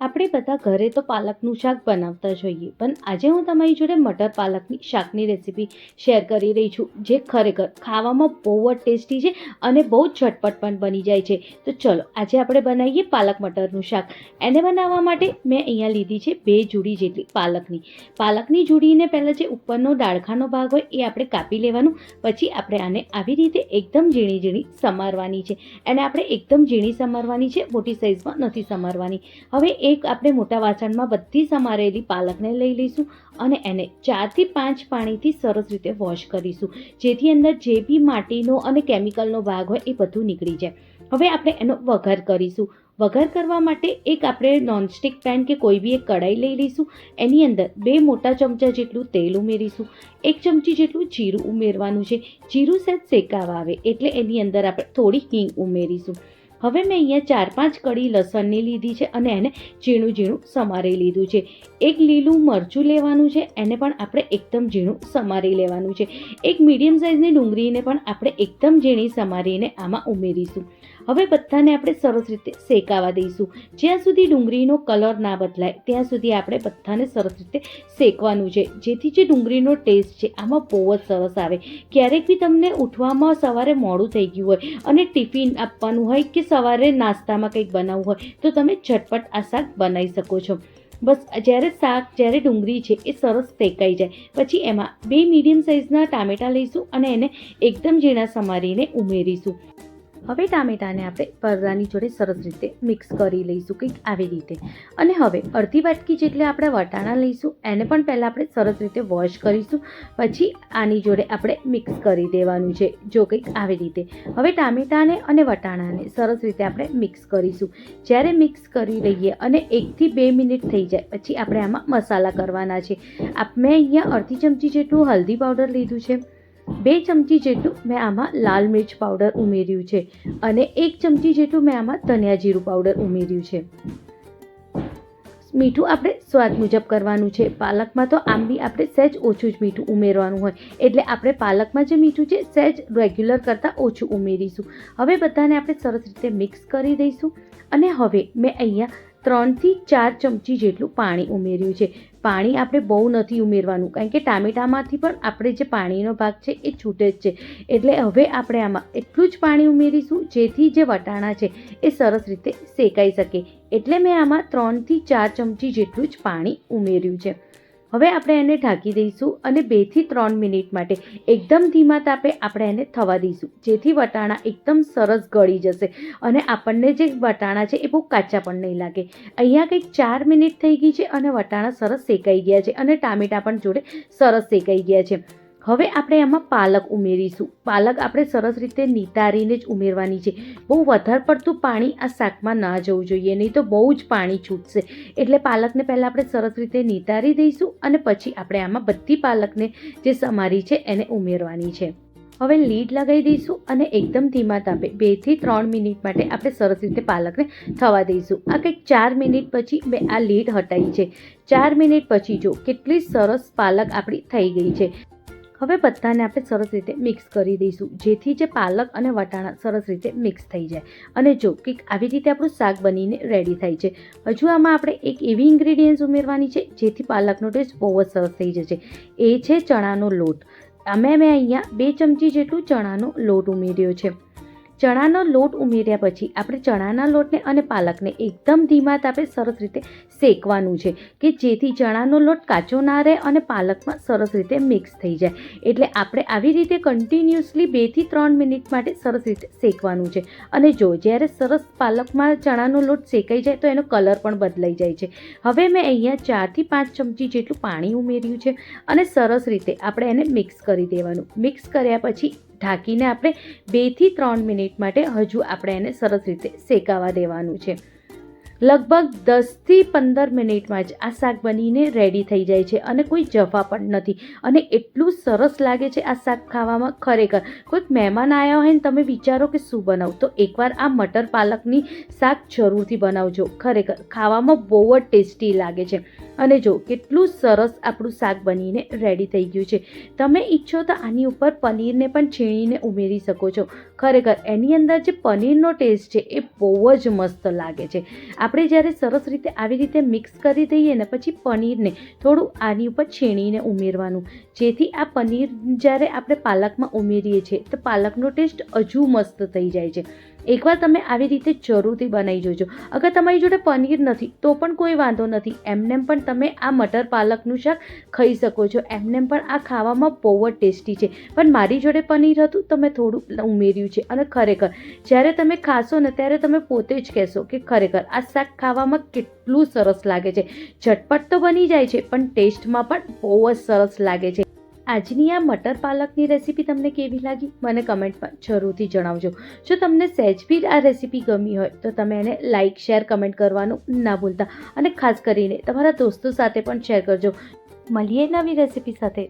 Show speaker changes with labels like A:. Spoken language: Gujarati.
A: આપણે બધા ઘરે તો પાલકનું શાક બનાવતા જ હોઈએ પણ આજે હું તમારી જોડે મટર પાલકની શાકની રેસીપી શેર કરી રહી છું, જે ખરેખર ખાવામાં બહુ જ ટેસ્ટી છે અને બહુ જ ઝટપટ પણ બની જાય છે. તો ચલો, આજે આપણે બનાવીએ પાલક મટરનું શાક. એને બનાવવા માટે મેં અહીંયા લીધી છે બે જુડી જેટલી પાલકની. પાલકની જુડીને પહેલાં જે ઉપરનો ડાળખાનો ભાગ હોય એ આપણે કાપી લેવાનું, પછી આપણે આને આવી રીતે એકદમ ઝીણી ઝીણી સમારવાની છે. એને આપણે એકદમ ઝીણી સમારવાની છે, મોટી સાઇઝમાં નથી સમારવાની. હવે એક આપણે મોટા વાસણમાં બધી સમારેલી પાલકને લઈ લઈશું અને એને ચારથી પાંચ પાણીથી સરસ રીતે વોશ કરીશું. જેથી અંદર જે બી માટીનો અને કેમિકલનો ભાગ હોય એ બધું નીકળી જાય. હવે આપણે એનો વઘાર કરીશું. વઘાર કરવા માટે એક આપણે નોનસ્ટિક પેન કે કોઈ બી એક કઢાઈ લઈ લઈશું. એની અંદર બે મોટા ચમચા જેટલું તેલ ઉમેરીશું. એક ચમચી જેટલું જીરું ઉમેરવાનું છે. જીરું સહેજ શેકાવા આવે એટલે એની અંદર આપણે થોડી હિંગ ઉમેરીશું. હવે મેં અહીંયા ચાર પાંચ કડી લસણની લીધી છે અને એને ઝીણું ઝીણું સમારી લીધું છે. એક લીલું મરચું લેવાનું છે, એને પણ આપણે એકદમ ઝીણું સમારી લેવાનું છે. એક મીડિયમ સાઇઝની ડુંગળીને પણ આપણે એકદમ ઝીણી સમારીને આમાં ઉમેરીશું. હવે બધાને આપણે સરસ રીતે શેકાવા દઈશું. જ્યાં સુધી ડુંગળીનો કલર ના બદલાય, ત્યાં સુધી આપણે બધાને સરસ રીતે શેકવાનું છે. જેથી જે ડુંગળીનો ટેસ્ટ છે, આમાં બહુ જ સરસ આવે. ક્યારેક બી તમને ઉઠવામાં સવારે મોડું થઈ ગયું હોય અને ટિફિન આપવાનું હોય કે સવારે નાસ્તામાં કંઈક બનાવવું હોય, તો તમે ઝટપટ આ શાક બનાવી શકો છો. બસ, જ્યારે શાક, જ્યારે ડુંગળી છે, એ સરસ શેકાઈ જાય. પછી એમાં બે મીડિયમ સાઇઝના ટામેટાં લઈશું અને એને એકદમ ઝીણા સમારીને ઉમેરીશું. હવે ટામેટાને આપણે પરદાની જોડે સરસ રીતે મિક્સ કરી લઈશું કંઈક આવી રીતે. અને હવે અડધી વાટકી જેટલે આપણે વટાણા લઈશું, એને પણ પહેલાં આપણે સરસ રીતે વોશ કરીશું, પછી આની જોડે આપણે મિક્સ કરી દેવાનું છે, જો કંઈક આવી રીતે. હવે ટામેટાને અને વટાણાને સરસ રીતે આપણે મિક્સ કરીશું. જ્યારે મિક્સ કરી લઈએ અને એકથી બે મિનિટ થઈ જાય, પછી આપણે આમાં મસાલા કરવાના છે. આપ મેં અહીંયા અડધી ચમચી જેટલું હલ્દી પાવડર લીધું છે. બે ચમચી જેટલું મેં આમાં લાલ મિર્ચ પાવડર ઉમેર્યું છે અને એક ચમચી જેટલું મેં આમાં ધનિયા જીરું પાવડર ઉમેર્યું છે. મીઠું આપણે સ્વાદ મુજબ કરવાનું છે. પાલકમાં તો આમ બી આપણે સહેજ ઓછું જ મીઠું ઉમેરવાનું હોય. એટલે આપણે પાલકમાં જે મીઠું છે સહેજ રેગ્યુલર કરતાં ઓછું ઉમેરીશું. હવે બધાને આપણે સરસ રીતે મિક્સ કરી દઈશું. અને હવે મેં અહીંયા ત્રણથી ચાર ચમચી જેટલું પાણી ઉમેર્યું છે. પાણી આપણે બહુ નથી ઉમેરવાનું, કારણ કે ટામેટામાંથી પણ આપણે જે પાણીનો ભાગ છે એ છૂટે જ છે. એટલે હવે આપણે આમાં એટલું જ પાણી ઉમેરીશું, જેથી જે વટાણા છે એ સરસ રીતે શેકાઈ શકે. એટલે મેં આમાં ત્રણથી ચાર ચમચી જેટલું જ પાણી ઉમેર્યું છે. હવે આપણે એને ઢાંકી દઈશું અને બેથી ત્રણ મિનિટ માટે એકદમ ધીમા તાપે આપણે એને થવા દઈશું. જેથી વટાણા એકદમ સરસ ગળી જશે અને આપણને જે વટાણા છે એ બહુ કાચા પણ નહીં લાગે. અહીંયા કંઈક ચાર મિનિટ થઈ ગઈ છે અને વટાણા સરસ શેકાઈ ગયા છે અને ટામેટાં પણ જોડે સરસ શેકાઈ ગયા છે. હવે આપણે એમાં પાલક ઉમેરીશું. પાલક આપણે સરસ રીતે નિતારીને જ ઉમેરવાની છે. બહુ વધારે પડતું પાણી આ શાકમાં ના જવું જોઈએ, નહીં તો બહુ જ પાણી છૂટશે. એટલે પાલકને પહેલાં આપણે સરસ રીતે નિતારી દઈશું અને પછી આપણે આમાં બધી પાલકને જે સમારી છે એને ઉમેરવાની છે. હવે લીડ લગાવી દઈશું અને એકદમ ધીમા તાપે બેથી ત્રણ મિનિટ માટે આપણે સરસ રીતે પાલકને થવા દઈશું. આ કંઈક ચાર મિનિટ પછી મેં આ લીડ હટાવી છે. ચાર મિનિટ પછી જો કેટલી સરસ પાલક આપણી થઈ ગઈ છે. હવે બધાને આપણે સરસ રીતે મિક્સ કરી દઈશું. જેથી જે પાલક અને વટાણા સરસ રીતે મિક્સ થઈ જાય. અને જો કે આવી રીતે આપણું શાક બનીને રેડી થાય છે. હજુ આમાં આપણે એક એવી ઇન્ગ્રીડિયન્ટ્સ ઉમેરવાની છે, જેથી પાલકનો ટેસ્ટ બહુ જ સરસ થઈ જશે. એ છે ચણાનો લોટ. અમે મેં અહીંયા બે ચમચી જેટલું ચણાનો લોટ ઉમેર્યો છે. ચણાનો લોટ ઉમેર્યા પછી આપણે ચણાના લોટને અને પાલકને એકદમ ધીમા તાપે સરસ રીતે શેકવાનું છે કે જેથી ચણાનો લોટ કાચો ના રહે અને પાલકમાં સરસ રીતે મિક્સ થઈ જાય. એટલે આપણે આવી રીતે કન્ટિન્યુઅસલી બેથી ત્રણ મિનિટ માટે સરસ રીતે શેકવાનું છે. અને જો જ્યારે સરસ પાલકમાં ચણાનો લોટ શેકાઈ જાય તો એનો કલર પણ બદલાઈ જાય છે. હવે મેં અહીંયા ચારથી પાંચ ચમચી જેટલું પાણી ઉમેર્યું છે અને સરસ રીતે આપણે એને મિક્સ કરી દેવાનું. મિક્સ કર્યા પછી ઢાંકીને આપણે બેથી ત્રણ મિનિટ માટે હજુ આપણે એને સરસ રીતે શેકાવા દેવાનું છે. લગભગ દસથી પંદર મિનિટમાં જ આ શાક બનીને રેડી થઈ જાય છે અને કોઈ જફા પણ નથી. અને એટલું સરસ લાગે છે આ શાક ખાવામાં ખરેખર. કોઈક મહેમાન આવ્યા હોય ને તમે વિચારો કે શું બનાવું? તો એકવાર આ મટર પાલકની શાક જરૂરથી બનાવજો. ખરેખર ખાવામાં બહુ જ ટેસ્ટી લાગે છે. અને જો કેટલું સરસ આપણું શાક બનીને રેડી થઈ ગયું છે. તમે ઈચ્છો તો આની ઉપર પનીરને પણ છીણીને ઉમેરી શકો છો. ખરેખર એની અંદર જે પનીરનો ટેસ્ટ છે એ બહુ જ મસ્ત લાગે છે. આપણે જ્યારે સરસ રીતે આવી રીતે મિક્સ કરી દઈએ ને પછી પનીરને થોડું આની ઉપર છીણીને ઉમેરવાનું. જેથી આ પનીર જ્યારે આપણે પાલકમાં ઉમેરીએ છીએ તો પાલકનો ટેસ્ટ હજુ મસ્ત થઈ જાય છે. એકવાર તમે આવી રીતે જરૂરથી બનાવી જોજો. અગર તમારી જોડે પનીર નથી, તો પણ કોઈ વાંધો નથી. એમનેમ પણ તમે આ મટર પાલકનું શાક ખાઈ શકો છો. એમનેમ પણ આ ખાવામાં બહુ જ ટેસ્ટી છે. પણ મારી જોડે પનીર હતું, તો મેં થોડું ઉમેર્યું છે. અને ખરેખર, જ્યારે તમે ખાશો ને, ત્યારે તમે પોતે જ કહેશો કે ખરેખર, આ શાક ખાવામાં કેટલું સરસ લાગે છે. ઝટપટ તો બની જાય છે, પણ ટેસ્ટમાં પણ બહુ જ સરસ લાગે છે. આજની આ મટર પાલકની રેસીપી તમને કેવી લાગી? મને કમેન્ટમાં જરૂરથી જણાવજો. જો તમને સહેજ બી આ રેસીપી ગમી હોય, તો તમે એને લાઇક શેર કમેન્ટ કરવાનું ના ભૂલતા. અને ખાસ કરીને તમારા દોસ્તો સાથે પણ શેર કરજો. મળીએ નવી રેસીપી સાથે.